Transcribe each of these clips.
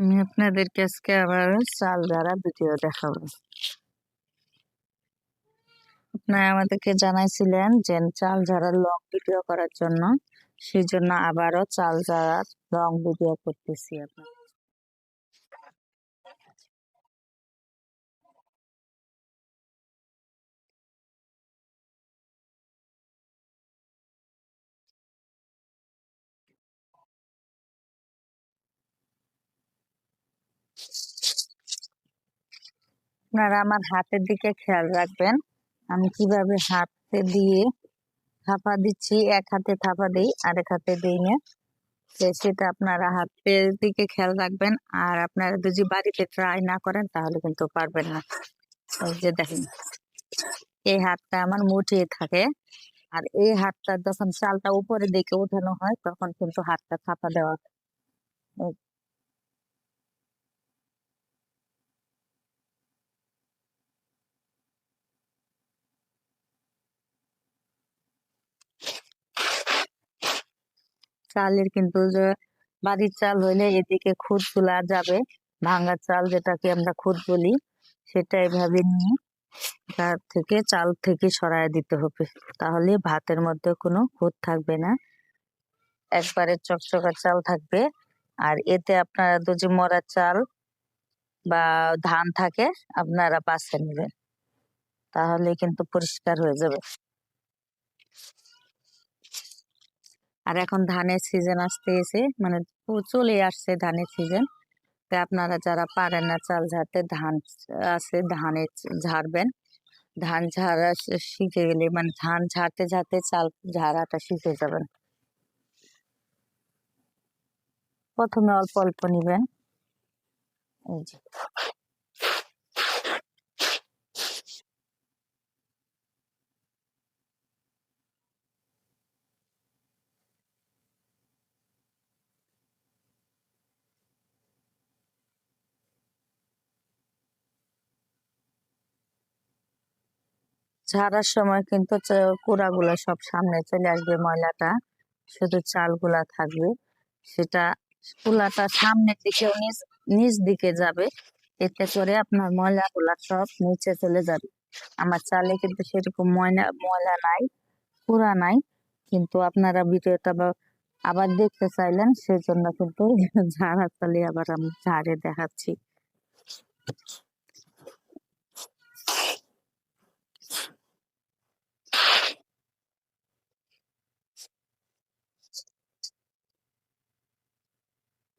আমি আপনাদেরকে আজকে আবার চাল ঝাড়া ভিডিও দেখাবো। আপনারা আমাদেরকে জানাইছিলেন যে চাল ঝাড়ার লং ভিডিও করার জন্য সেই জন্য আবারও চাল ঝাড়ার লং ভিডিও করতেছি আপনার আপনারা আমার হাতের দিকে খেয়াল রাখবেন। আমি কীভাবে হাতে দিয়ে থাপা দিচ্ছি, এক হাতে থাপা দিই, আরেক হাতে দিই না। সেটা আপনারা হাতের দিকে খেয়াল রাখবেন। আর আপনারা যদি বাড়িতে ট্রাই না করেন, তাহলে কিন্তু পারবেন না। এই যে দেখেন, এই হাতটা আমার মুঠিয়ে থাকে। আর এই হাতটা যখন চালটা উপরের দিকে উঠানো হয়, তখন কিন্তু হাতটা থাপা দেওয়া চালের কিন্তু যে বাড়ির চাল হইলে এদিকে খুদ তোলা যাবে ভাঙা চাল যেটাকে আমরা খুদ বলি, সেটা এভাবে নিয়ে তার থেকে চাল থেকে সরায় দিতে হবে। তাহলে ভাতের মধ্যে কোনো খুদ থাকবে না। একবারে চকচকা চাল থাকবে। আর এতে আপনারা যদি মরা চাল বা ধান থাকে, আপনারা বাছে নেবেন। তাহলে কিন্তু পরিষ্কার হয়ে যাবে। আর এখন ধানের সিজন আসতেছে মানে চলে আসছে ধানের সিজন তো আপনারা যারা পারেন না চাল ঝাড়তে, ধান আছে ধানে ঝাড়বেন। ধান ঝাড়া শিখে গেলে মানে ধান ঝাড়তে ঝাড়তে চাল ঝাড়াটা শিখে যাবেন। প্রথমে অল্প অল্প নিবেন। এই যে। ঝাড়ার সময় কিন্তু কুড়াগুলো সব সামনে চলে আসবে ময়লাটা। শুধু চালগুলা থাকবে। সেটা কুলাটা সামনের দিকে নিচ নিচ দিকে যাবে। এতে করে আপনার ময়লাগুলা সব নিচে চলে যাবে। আমার চালে কিন্তু সেরকম ময়লা ময়লা নাই, কুড়া নাই। কিন্তু আপনারা ভিডিওটা আবার দেখতে চাইলেন, সেজন্য কিন্তু ঝাড়া চালে আবার আমি ঝাড়ে দেখাচ্ছি।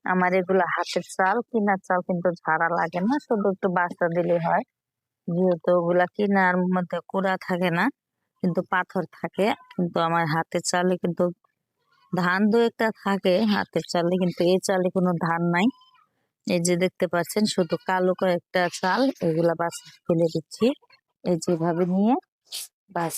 আমার এগুলো হাতের চাল, কিনার চাল কিন্তু ঝাড়া লাগে না, শুধু একটু বাচ্চা দিলে হয়। যেহেতু ওগুলা কিনার মধ্যে কুড়া থাকে না, কিন্তু পাথর থাকে, কিন্তু আমার হাতের চালে কিন্তু ধান দু একটা থাকে, হাতের চালে কিন্তু এই চালে কোনো ধান নাই। এই যে দেখতে পাচ্ছেন, শুধু কালো কয়েকটা চাল, এগুলা বাস ফেলে দিচ্ছি। এই যেভাবে নিয়ে বাস।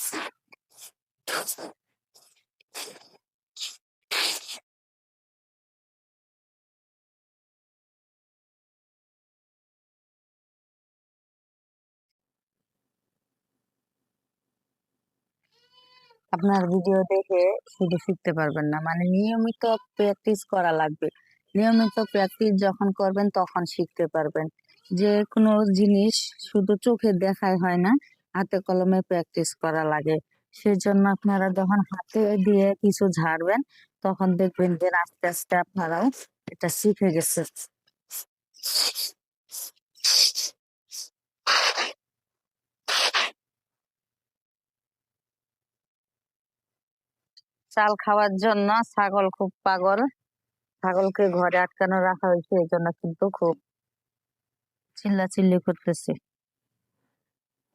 আপনার ভিডিও দেখে শুধু শিখতে পারবেন না। মানে নিয়মিত প্র্যাকটিস করা লাগবে। নিয়মিত প্র্যাকটিস যখন করবেন তখন শিখতে পারবেন। যে কোনো জিনিস শুধু চোখে দেখায় হয় না, হাতে কলমে প্র্যাকটিস করা লাগে। সেজন্য আপনারা যখন হাতে দিয়ে কিছু ঝাড়বেন, তখন দেখবেন যে আস্তে আস্তে আপনারাও এটা শিখে গেছে। চাল খাওয়ার জন্য ছাগল খুব পাগল। ছাগলকে ঘরে আটকানো রাখা হয়েছে, এই জন্য কিন্তু খুব চিল্লাচিল্লি করতেছে।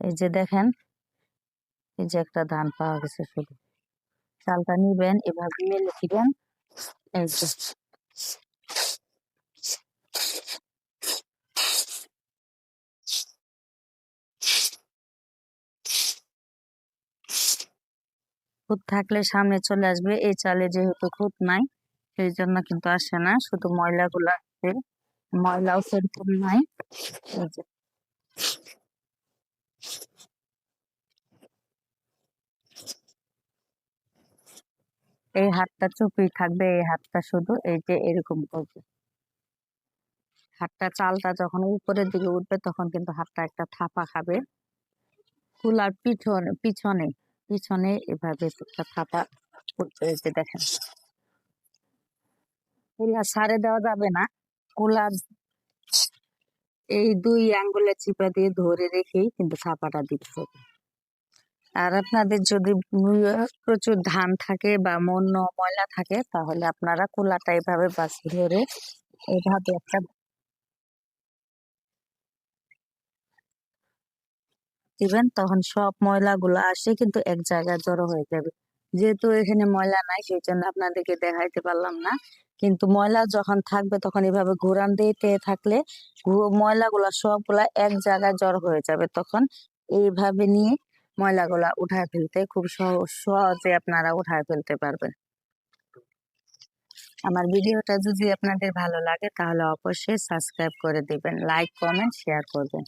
এই যে দেখেন, এই যে একটা ধান পাওয়া গেছে শুধু। চালটা নিবেন, এভাবে মেলে দিবেন, এই যে খুঁত থাকলে সামনে চলে আসবে। এই চালে যেহেতু খুঁত নাই, সেই জন্য কিন্তু আসে না, শুধু ময়লাগুলো আসে ময়লাও সেরকম নাই। এই হাতটা চুপি থাকবে, এই হাতটা শুধু, এই যে এরকম করবে। হাতটা, চালটা যখন উপরের দিকে উঠবে, তখন কিন্তু হাতটা একটা থাপা খাবে। কুলার পিছনে পিছনে। পিছনে এভাবে একটা উঠবে এই দেখেন সারে দেওয়া যাবে না। কুলার এই দুই আঙ্গুলে চিপা দিয়ে ধরে রেখেই কিন্তু ছাপাটা দিতে হবে। আর আপনাদের যদি প্রচুর ধান থাকে বা মন্য ময়লা থাকে, তাহলে আপনারা কুলাটা এভাবে বাস ধরে এভাবে একটা দিবেন, তখন সব ময়লাগুলো আসে কিন্তু এক জায়গায় জড়ো হয়ে যাবে। যেহেতু এখানে ময়লা নাই, সেই জন্য আপনাদেরকে দেখাইতে পারলাম না। কিন্তু ময়লা যখন থাকবে, তখন এভাবে ঘোরান দিতে থাকলে ময়লাগুলা সবগুলা এক জায়গায় জড়ো হয়ে যাবে। তখন এইভাবে নিয়ে ময়লাগুলা উঠায় ফেলতে খুব সহ- সহজে আপনারা উঠায় ফেলতে পারবেন। আমার ভিডিওটা যদি আপনাদের ভালো লাগে, তাহলে অবশ্যই সাবস্ক্রাইব করে দিবেন, লাইক, কমেন্ট, শেয়ার করবেন।